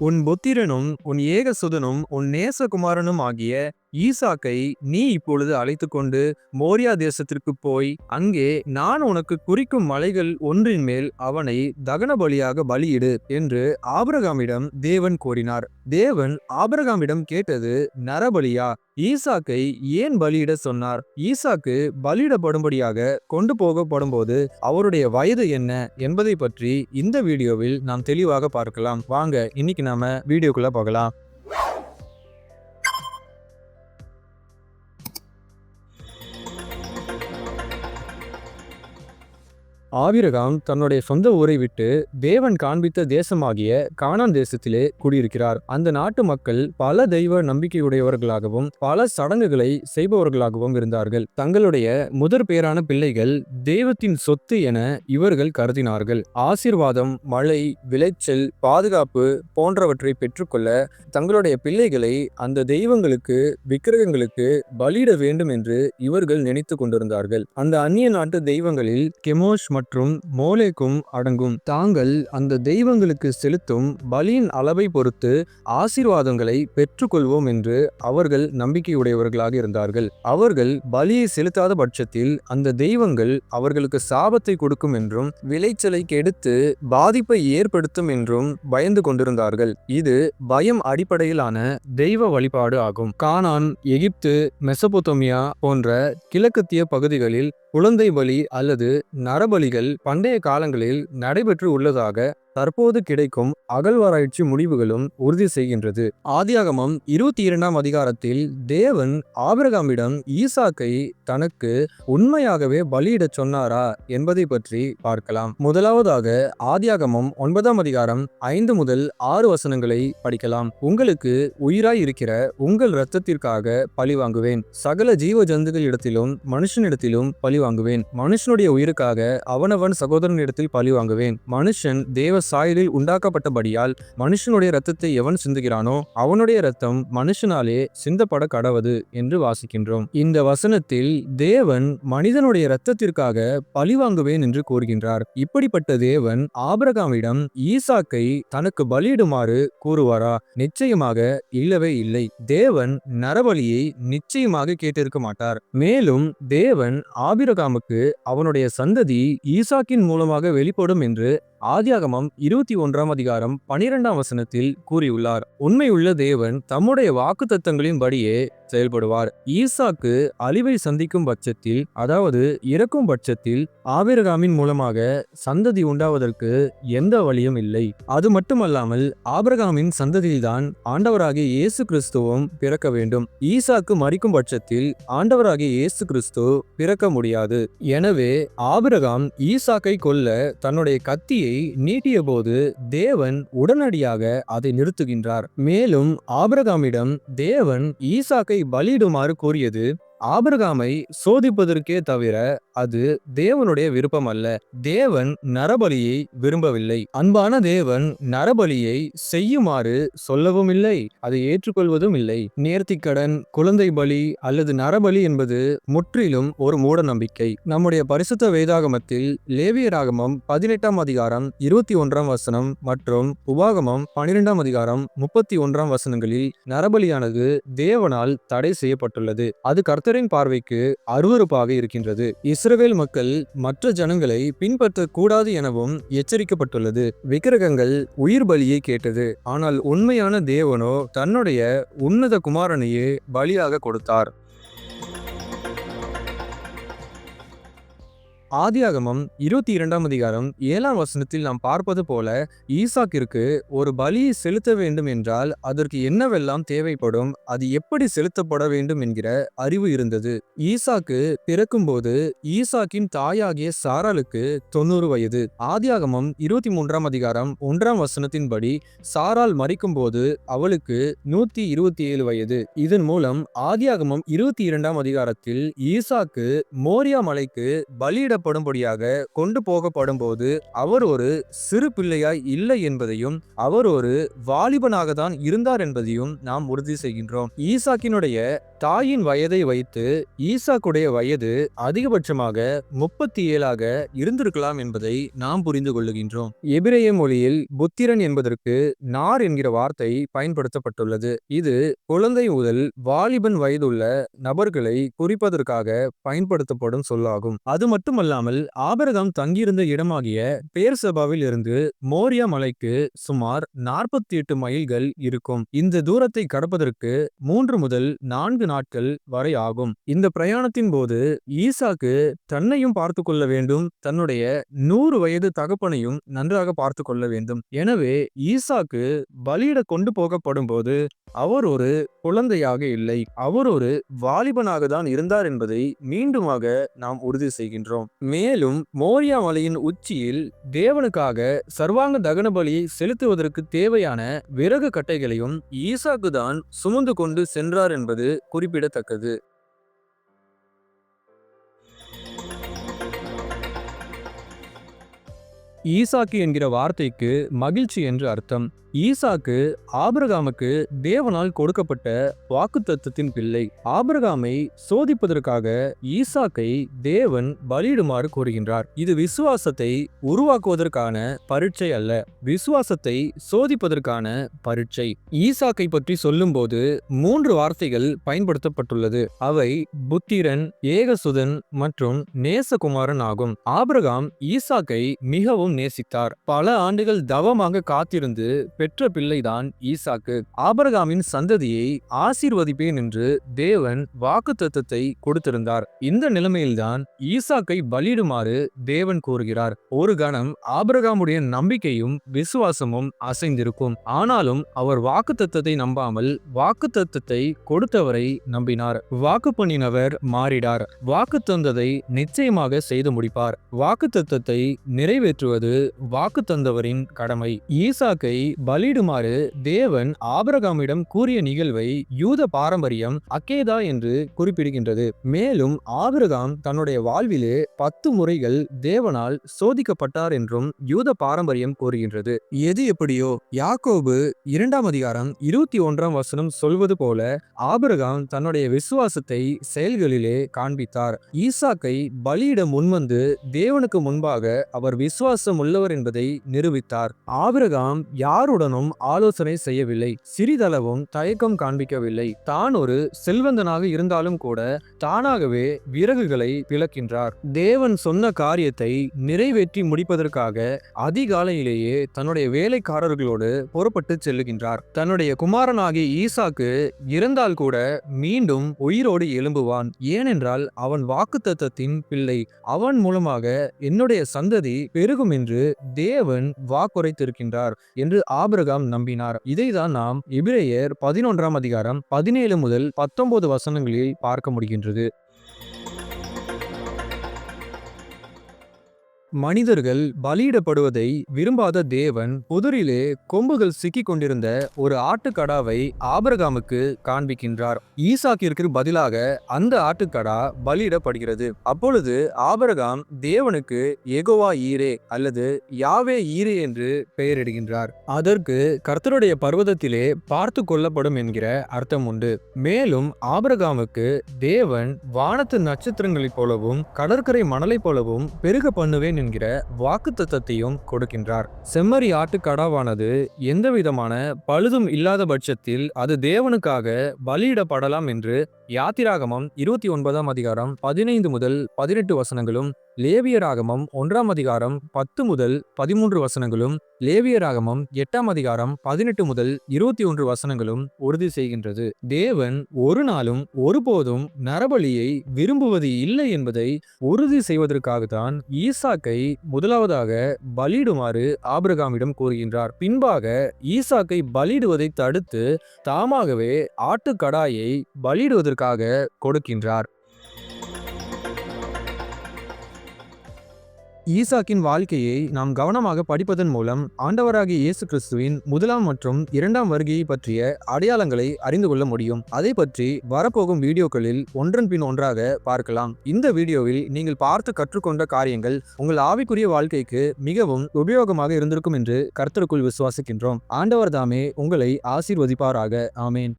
உன் புத்திரனும் உன் ஏகசுதனும் உன் நேசகுமாரனும் ஆகிய ஈசாக்கை நீ இப்பொழுது அழைத்து கொண்டு மோரியா தேசத்திற்கு போய் அங்கே நான் உனக்கு குறிக்கும் மலைகள் ஒன்றின் மேல் அவனை தகன பலியாக பலியிடு என்று ஆபிரகாமிடம் தேவன் கோரினார். தேவன் ஆபிரகாமிடம் கேட்டது நரபலியா ஈசாக்கை ஏன் பலியிட சொன்னார்? ஈசாக்கு பலியிடப்படும்படியாக கொண்டு போகப்படும் போது அவருடைய வயது என்ன என்பதை பற்றி இந்த வீடியோவில் நாம் தெளிவாக பார்க்கலாம். வாங்க இன்னைக்கு நாம வீடியோக்குள்ள போகலாம். ஆபிரகாம் தன்னுடைய சொந்த ஊரை விட்டு தேவன் காண்பித்த தேசமாகிய கானான் தேசத்திலே குடியிருக்கிறார். அந்த நாட்டு மக்கள் பல தெய்வ நம்பிக்கையுடையவர்களாகவும் பல சடங்குகளை செய்பவர்களாகவும் இருந்தார்கள். தங்களுடைய முதற் பேரான பிள்ளைகள் தெய்வத்தின் சொத்து என இவர்கள் கருதினார்கள். ஆசிர்வாதம் மழை விளைச்சல் பாதுகாப்பு போன்றவற்றை பெற்றுக்கொள்ள தங்களுடைய பிள்ளைகளை அந்த தெய்வங்களுக்கு விக்கிரகங்களுக்கு பலியிட வேண்டும் என்று இவர்கள் நினைத்து கொண்டிருந்தார்கள். அந்த அந்நிய நாட்டு தெய்வங்களில் கெமோஷ் மற்றும் மோலேக்கும் அடங்கும். தாங்கள் அந்த தெய்வங்களுக்கு செலுத்தும் பலியின் அளவை பொறுத்து ஆசீர்வாதங்களை பெற்றுக்கொள்வோம் என்று அவர்கள் நம்பிக்கையுடையவர்களாக இருந்தார்கள். அவர்கள் பலியை செலுத்தாத பட்சத்தில் அந்த தெய்வங்கள் அவர்களுக்கு சாபத்தை கொடுக்கும் என்றும் விளைச்சலை கெடுத்து பாதிப்பை ஏற்படுத்தும் என்றும் பயந்து கொண்டிருந்தார்கள். இது பயம் அடிப்படையிலான தெய்வ வழிபாடு ஆகும். கானான் எகிப்து மெசபோத்தோமியா போன்ற கிழக்கத்திய பகுதிகளில் குழந்தை பலி அல்லது நரபலிகள் பண்டைய காலங்களில் நடைபெற்று உள்ளதாக தற்போது கிடைக்கும் அகழ்வாராய்ச்சி முடிவுகளும் உறுதி செய்கின்றது. ஆதியாகமம் இருபத்தி இரண்டாம் அதிகாரத்தில் தேவன் ஆபிரகாமிடம் ஈசாக்கை தனக்கு உண்மையாகவே பலியிடச் சொன்னாரா என்பதை பற்றி பார்க்கலாம். முதலாவதாக ஆதியாகமம் ஒன்பதாம் அதிகாரம் ஐந்து முதல் ஆறு வசனங்களை படிக்கலாம். உங்களுக்கு உயிராய் இருக்கிற உங்கள் இரத்தத்திற்காக பழி வாங்குவேன். சகல ஜீவ ஜந்துகளிடத்திலும் மனுஷனிடத்திலும் பழி வாங்குவேன். மனுஷனுடைய உயிருக்காக அவனவன் சகோதரனிடத்தில் பழி வாங்குவேன். மனுஷன் தேவ சாயலில் உண்டாக்கப்பட்டபடியால் மனுஷனுடைய இரத்தத்தை எவன் சிந்துகிறானோ அவனுடைய இரத்தம் மனுஷனாலே சிந்தப்பட கடவது என்று வாசிக்கின்றோம். இந்த வசனத்தில் தேவன் மனிதனுடைய இரத்தத்திற்காக பழிவாங்குவேன் என்று கூறுகின்றார். இப்படிப்பட்ட தேவன் ஆபிரகாமிடம் ஈசாக்கை தனக்கு பலியிடுமாறு கூறுவாரா? நிச்சயமாக இல்லவே இல்லை. தேவன் நரபலியை நிச்சயமாக கேட்டிருக்க மாட்டார். மேலும் தேவன் ஆபிரகாமுக்கு அவனுடைய சந்ததி ஈசாக்கின் மூலமாக வெளிப்படும் என்று ஆதியாகமம் இருபத்தி ஒன்றாம் அதிகாரம் பனிரெண்டாம் வசனத்தில் கூறியுள்ளார் உண்மையுள்ள தேவன் தம்முடைய வாக்கு தத்தங்களின்படியே செயல்படுவார். ஈசாக்கு அழிவை சந்திக்கும் பட்சத்தில் அதாவது இறக்கும் பட்சத்தில் ஆபிரகாமின் மூலமாக சந்ததி உண்டாவதற்கு எந்த வழியும் இல்லை. அது மட்டுமல்லாமல் ஆபிரகாமின் சந்ததியில்தான் ஆண்டவராகிய இயேசு கிறிஸ்துவும் பிறக்க வேண்டும். ஈசாக்கு மறிக்கும் பட்சத்தில் ஆண்டவராகிய இயேசு கிறிஸ்து பிறக்க முடியாது. எனவே ஆபிரகாம் ஈசாக்கை கொல்ல தன்னுடைய கத்தியை நீட்டிய போது தேவன் உடனடியாக அதை நிறுத்துகின்றார். மேலும் ஆபிரகாமிடம் தேவன் ஈசாக்கை பலியிடுமாறு கூறியது. ஆபிரகாமை சோதிப்பதற்கே தவிர அது தேவனுடைய விருப்பம் அல்ல. தேவன் நரபலியை விரும்பவில்லை. அன்பான தேவன் நரபலியை செய்யுமாறு சொல்லவும் இல்லை. அதை ஏற்றுக்கொள்வதும் இல்லை. நேர்த்திக்கடன் குழந்தை பலி அல்லது நரபலி என்பது முற்றிலும் ஒரு மூட நம்பிக்கை நம்முடைய பரிசுத்த வேதாகமத்தில் லேவியராகமம் பதினெட்டாம் அதிகாரம் இருபத்தி ஒன்றாம் வசனம் மற்றும் உபாகமம் பனிரெண்டாம் அதிகாரம் முப்பத்தி ஒன்றாம் வசனங்களில் நரபலியானது தேவனால் தடை செய்யப்பட்டுள்ளது. அது கர்த்தரின் பார்வைக்கு அருவருப்பாக இருக்கின்றது. இஸ்ரவேல் மக்கள் மற்ற ஜனங்களை பின்பற்றக்கூடாது எனவும் எச்சரிக்கப்பட்டுள்ளது. விக்கிரகங்கள் உயிர் பலியை கேட்டது. ஆனால் உண்மையான தேவனோ தன்னுடைய உன்னத குமாரனையே பலியாக கொடுத்தார். ஆதியாகமம் இருபத்தி இரண்டாம் அதிகாரம் ஏழாம் வசனத்தில் நாம் பார்ப்பது போல ஈசாக்கிற்கு ஒரு பலியை செலுத்த வேண்டும் என்றால் அதற்கு என்னவெல்லாம் தேவைப்படும்? அது எப்படி செலுத்தப்பட வேண்டும் என்கிற அறிவு இருந்தது. ஈசாக்கு பிறக்கும்போது ஈசாக்கின் தாயாகிய சாராளுக்கு தொண்ணூறு வயது. ஆதியாகமம் இருபத்தி மூன்றாம் அதிகாரம் ஒன்றாம் வசனத்தின்படி சாரால் மறிக்கும்போது அவளுக்கு நூத்தி இருபத்தி ஏழு வயது. இதன் மூலம் ஆதியாகமம் இருபத்தி இரண்டாம் அதிகாரத்தில் ஈசாக்கு மோரியா மலைக்கு பலியிட பலியிடப்படும்படியாக கொண்டு போகப்படும்போது அவர் ஒரு சிறு பிள்ளையாய் இல்லை என்பதையும் அவர் ஒரு வாலிபனாக தான் இருந்தார் என்பதையும் நாம் உறுதி செய்கின்றோம். ஈசாக்கினுடைய தாயின் வயதை வைத்து ஈசாக்குடைய வயது அதிகபட்சமாக முப்பத்தி ஏழாக இருந்திருக்கலாம் என்பதை நாம் புரிந்து கொள்ளுகின்றோம். எபிரேய மொழியில் புத்திரன் என்பதற்கு நார் என்கிற வார்த்தை பயன்படுத்தப்பட்டுள்ளது. இது குழந்தை முதல் வாலிபன் வயதுள்ள நபர்களை குறிப்பதற்காக பயன்படுத்தப்படும் சொல்லாகும். அது மட்டுமல்ல மட்டுமல்லாமல் ஆபரகம் தங்கியிருந்த இடமாகிய பேர்சபாவில் இருந்து மோரியா மலைக்கு சுமார் நாற்பத்தி எட்டு மைல்கள் இருக்கும். இந்த தூரத்தை கடப்பதற்கு மூன்று முதல் நான்கு நாட்கள் வரை ஆகும். இந்த பிரயாணத்தின் போது ஈசாக்கு தன்னையும் பார்த்து கொள்ள வேண்டும் தன்னுடைய நூறு வயது தகப்பனையும் நன்றாக பார்த்து கொள்ள வேண்டும். எனவே ஈசாக்கு பலியிட கொண்டு போகப்படும் போது அவர் ஒரு குழந்தையாக இல்லை. அவர் ஒரு வாலிபனாக தான் இருந்தார் என்பதை மீண்டுமாக நாம் உறுதி செய்கின்றோம். மேலும் மோரியா மலையின் உச்சியில் தேவனுக்காக சர்வாங்க தகன பலி செலுத்துவதற்கு தேவையான விறகு கட்டைகளையும் ஈசாக்கு தான் சுமந்து கொண்டு சென்றார் என்பது குறிப்பிடத்தக்கது. ஈசாக்கு என்கிற வார்த்தைக்கு மகிழ்ச்சி என்று அர்த்தம். ஈசாக்கு ஆபிரகாமுக்கு தேவனால் கொடுக்கப்பட்ட வாக்குத்தத்தத்தின் பிள்ளை. ஆபிரகாமை சோதிப்பதற்காக ஈசாக்கை தேவன் பலியிடுமாறு கூறுகின்றார். இது விசுவாசத்தை உருவாக்குவதற்கான பரீட்சை அல்ல விசுவாசத்தை சோதிப்பதற்கான பரீட்சை. ஈசாக்கை பற்றி சொல்லும்போது மூன்று வார்த்தைகள் பயன்படுத்தப்பட்டுள்ளது. அவை புத்திரன் ஏகசுதன் மற்றும் நேசகுமாரன் ஆகும். ஆபிரகாம் ஈசாக்கை மிகவும் நேசித்தார். பல ஆண்டுகள் தவமாக காத்திருந்து பெற்ற பிள்ளைதான் ஈசாக்கு. ஆபரகாமின் சந்ததியை ஆசீர்வதிப்பேன் என்று தேவன் வாக்கு தத்துவத்தை கொடுத்திருந்தார். இந்த நிலைமையில்தான் ஈசாக்கை பலியிடுமாறு தேவன் கூறுகிறார். ஒரு கணம் ஆபரகாமுடைய நம்பிக்கையும் விசுவாசமும் அசைந்திருக்கும். ஆனாலும் அவர் வாக்கு தத்துவத்தை நம்பாமல் வாக்கு தத்துவத்தை கொடுத்தவரை நம்பினார். வாக்கு பண்ணினவர் மாறிடார். வாக்கு தந்ததை நிச்சயமாக செய்து முடிப்பார். வாக்கு தத்துவத்தை நிறைவேற்றுவது வாக்கு தந்தவரின் கடமை. ஈசாக்கை பலியிடுமாறு தேவன் ஆபிரகாமிடம் கூறிய நிகழ்வை யூத பாரம்பரியம் அக்கேதா என்று குறிப்பிடுகின்றது. மேலும் ஆபிரகாம் தன்னுடைய வாழ்விலே பத்து முறைகள் தேவனால் சோதிக்கப்பட்டார் என்றும் யூத பாரம்பரியம் கூறுகின்றது. எது எப்படியோ யாக்கோபு இரண்டாம் அதிகாரம் இருபத்தி ஒன்றாம் வசனம் சொல்வது போல ஆபிரகாம் தன்னுடைய விசுவாசத்தை செயல்களிலே காண்பித்தார். ஈசாக்கை பலியிட முன்வந்து தேவனுக்கு முன்பாக அவர் விசுவாசம் உள்ளவர் என்பதை நிரூபித்தார். ஆபிரகாம் யாருடனும் ஆலோசனை செய்யவில்லை. சிறிதளவும் தயக்கம் காண்பிக்கவில்லை. தான் ஒரு செல்வந்தனாக இருந்தாலும் கூட தானாகவே விறகுகளை விளக்கின்றார். தேவன் சொன்ன காரியத்தை நிறைவேற்றி முடிப்பதற்காக அதிகாலையிலேயே தன்னுடைய வேலைக்காரர்களோடு புறப்பட்டு செல்லுகின்றார் தன்னுடைய குமாரனாகிய ஈசாக்கு இறந்தால் கூட மீண்டும் உயிரோடு எழும்புவான். ஏனென்றால் அவன் வாக்குத்தத்தத்தின் பிள்ளை. அவன் மூலமாக என்னுடைய சந்ததி பெருகும் என்று தேவன் வாக்குரைத்திருக்கின்றார் என்று ஆபிரகாம் நம்பினார். இதைதான் நாம் இபிரேயர் பதினொன்றாம் அதிகாரம் பதினேழு முதல் பத்தொன்பது வசனங்களில் பார்க்க முடிகின்றது. மனிதர்கள் பலியிடப்படுவதை விரும்பாத தேவன் புதரிலே கொம்புகள் சிக்கிக் கொண்டிருந்த ஒரு ஆட்டுக்கடாவை ஆபரகாமுக்கு காண்பிக்கின்றார். ஈசாக்கிற்கு பதிலாக அந்த ஆட்டுக்கடா பலியிடப்படுகிறது. அப்பொழுது ஆபரகாம் தேவனுக்கு எகோவா ஈரே அல்லது யாவே ஈரே என்று பெயரிடுகின்றார். அதற்கு கர்த்தருடைய பர்வதத்திலே பார்த்து கொள்ளப்படும் என்கிற அர்த்தம் உண்டு. மேலும் ஆபரகாமுக்கு தேவன் வானத்து நட்சத்திரங்களைப் போலவும் கடற்கரை மணலைப் போலவும் பெருக பண்ணுவேன் என்கிற வாக்குத்தத்தத்தையும் கொடுக்கின்றார். செம்மறி ஆட்டுக்கடாவானது எந்தவிதமான பழுதும் இல்லாத பட்சத்தில் அது தேவனுக்காக பலியிடப்படலாம் என்று யாத்திராகமம் இருபத்தி ஒன்பதாம் அதிகாரம் பதினைந்து முதல் பதினெட்டு வசனங்களும் லேவியராகமம் ஒன்றாம் அதிகாரம் பத்து முதல் பதிமூன்று வசனங்களும் லேவியராகமம் எட்டாம் அதிகாரம் பதினெட்டு முதல் இருபத்தி ஒன்று வசனங்களும் உறுதி செய்கின்றது. தேவன் ஒரு நாளும் ஒருபோதும் நரபலியை விரும்புவது இல்லை என்பதை உறுதி செய்வதற்காகத்தான் ஈசாக்கை முதலாவதாக பலியிடுமாறு ஆபிரகாமிடம் கூறுகின்றார். பின்பாக ஈசாக்கை பலியிடுவதை தடுத்து தாமாகவே ஆட்டுக்கடாயை பலியிடுவதற்காக கொடுக்கின்றார். ஈசாக்கின் வாழ்க்கையை நாம் கவனமாக படிப்பதன் மூலம் ஆண்டவராகிய இயேசு கிறிஸ்துவின் முதலாம் மற்றும் இரண்டாம் வருகையை பற்றிய அடையாளங்களை அறிந்து கொள்ள முடியும். அதை பற்றி வரப்போகும் வீடியோக்களில் ஒன்றன் பின் ஒன்றாக பார்க்கலாம். இந்த வீடியோவில் நீங்கள் பார்த்து கற்றுக்கொண்ட காரியங்கள் உங்கள் ஆவிக்குரிய வாழ்க்கைக்கு மிகவும் உபயோகமாக இருந்திருக்கும் என்று கர்த்தருக்குள் விசுவாசிக்கின்றோம். ஆண்டவர் தாமே உங்களை ஆசீர்வதிப்பாராக. ஆமேன்.